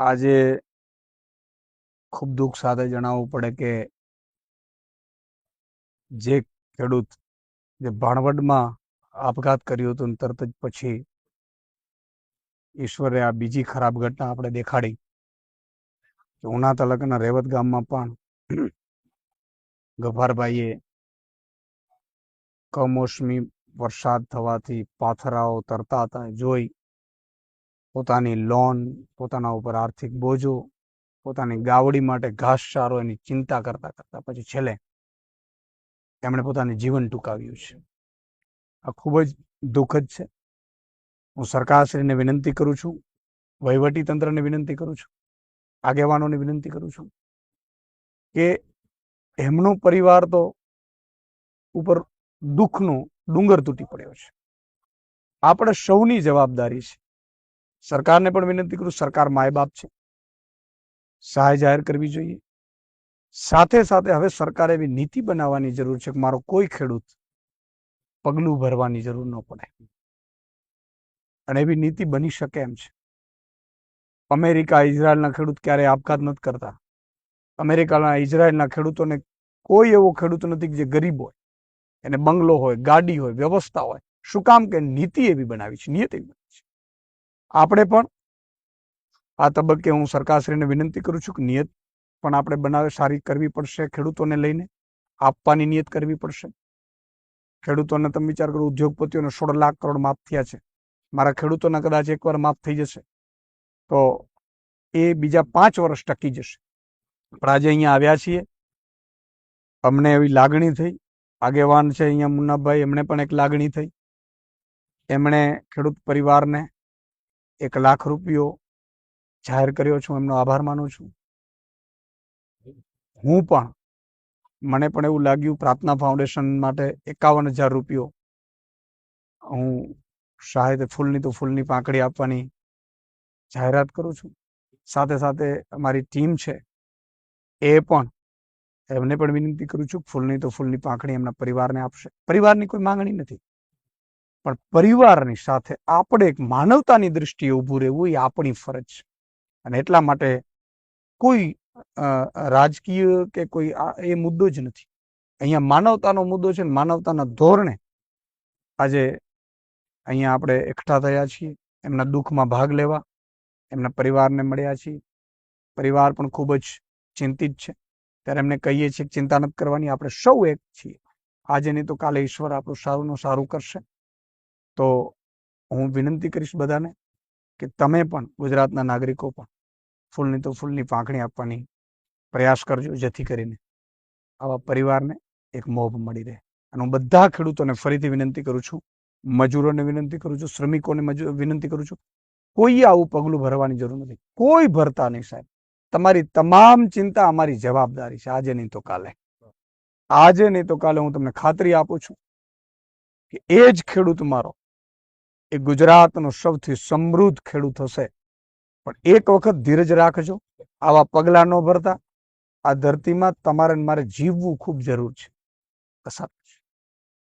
આજે ખૂબ દુઃખ સાથે જણાવવું પડે કે જે ખેડૂત જે ભાણવડમાં આપઘાત કર્યો હતો તરત જ પછી ઈશ્વરે આ બીજી ખરાબ ઘટના આપણે દેખાડી. ઉના તાલુકાના રેવત ગામમાં પણ ગભારભાઈએ કમોસમી વરસાદ થવાથી પાથરાઓ તરતા હતા. જોઈ પોતાની લોન, પોતાના ઉપર આર્થિક બોજો, પોતાની ગાવડી માટે ઘાસચારો એની ચિંતા કરતા કરતા પછી છેલ્લે એમણે પોતાનું જીવન ટૂંકાવ્યું છે. આ ખૂબ જ દુઃખદ છે. હું સરકારશ્રીને વિનંતી કરું છું વહીવટી તંત્રને વિનંતી કરું છું, આગેવાનોને વિનંતી કરું છું કે એમનો પરિવાર તો ઉપર દુઃખનો ડુંગર તૂટી પડ્યો છે. આપણે સૌની જવાબદારી છે સરકારને પણ વિનંતી કરું, સરકાર માય બાપ છે. સહાય જાહેર કરવી જોઈએ. સાથે સાથે હવે સરકારે એવી નીતિ બનાવવાની જરૂર છે કે મારો કોઈ ખેડૂત પગલું ભરવાની જરૂર ન પડે. અને એવી નીતિ બની શકે એમ છે. અમેરિકા ઇઝરાયલના ખેડૂત ક્યારેય આપઘાત નથી કરતા. અમેરિકાના ઇઝરાયલના ખેડૂતોને કોઈ એવો ખેડૂત નથી જે ગરીબ હોય, એને બંગલો હોય, ગાડી હોય, વ્યવસ્થા હોય. શું કામ કે નીતિ એવી બનાવી છે, નિયત એવી આપણે પણ આ તબક્કે હું સરકારશ્રીને વિનંતી કરું છું કે નિયત પણ આપણે બનાવે, સારી કરવી પડશે ખેડૂતોને લઈને, આપવાની નિયત કરવી પડશે. ખેડૂતોને તમે વિચાર કરો, ઉદ્યોગપતિઓને સોળ લાખ કરોડ માફ થયા છે. મારા ખેડૂતોના કદાચ એકવાર માફ થઈ જશે. તો એ બીજા પાંચ વર્ષ ટકી જશે. પણ આજે અહીંયા આવ્યા છીએ. અમને એવી લાગણી થઈ. આગેવાન છે અહીંયા મુન્નાભાઈ, એમણે પણ એક લાગણી થઈ. એમણે ખેડૂત પરિવારને એક લાખ રૂપિયો જાહેર કર્યો છું, એમનો આભાર માનું છું. હું પણ, મને પણ એવું લાગ્યું પ્રાર્થના ફાઉન્ડેશન માટે એકાવન હજાર રૂપિયો હું શાયદ ફૂલની તો ફૂલની પાંખડી આપવાની જાહેરાત કરું છું. સાથે સાથે અમારી ટીમ છે, એ પણ એમને પણ વિનંતી કરું છું, ફૂલની તો ફૂલની પાંખડી એમના પરિવારને આપશે. પરિવારની કોઈ માંગણી નથી. પણ પરિવારની સાથે આપણે એક માનવતાની દ્રષ્ટિએ ઊભું રહેવું એ આપણી ફરજ છે. અને એટલા માટે કોઈ રાજકીય કે કોઈ એ મુદ્દો જ નથી. અહીંયા માનવતાનો મુદ્દો છે માનવતાના ધોરણે આજે અહીંયા આપણે એકઠા થયા છીએ, એમના દુઃખમાં ભાગ લેવા, એમના પરિવારને મળ્યા છીએ. પરિવાર પણ ખૂબ જ ચિંતિત છે. ત્યારે એમને કહીએ છીએ કે ચિંતા નથી કરવાની, આપણે સૌ એક છીએ. આજે નહીં તો કાલે ઈશ્વર આપણું સારું સારું કરશે. તો હું વિનંતી કરીશ બધાને કે તમે પણ ગુજરાતના નાગરિકો પણ ફૂલની તો ફૂલની પાંખણી આપવાની પ્રયાસ કરજો જેથી કરીને આવા પરિવારને એક મોભ મળી રહે. અને હું બધા ખેડૂતોને ફરીથી વિનંતી કરું છું મજૂરોને વિનંતી કરું છું શ્રમિકોને વિનંતી કરું છું કોઈએ આવું પગલું ભરવાની જરૂર નથી. કોઈ ભરતા નહીં સાહેબ. તમારી તમામ ચિંતા અમારી જવાબદારી છે. આજે નહીં તો કાલે. આજે નહીં તો કાલે હું તમને ખાતરી આપું છું કે એ જ ખેડૂત મારો એ ગુજરાતનો સૌથી સમૃદ્ધ ખેડૂત હશે. પણ એક વખત ધીરજ રાખજો, આવા પગલાં ન ભરતા. આ ધરતીમાં તમારે મારે જીવવું ખૂબ જરૂર છે.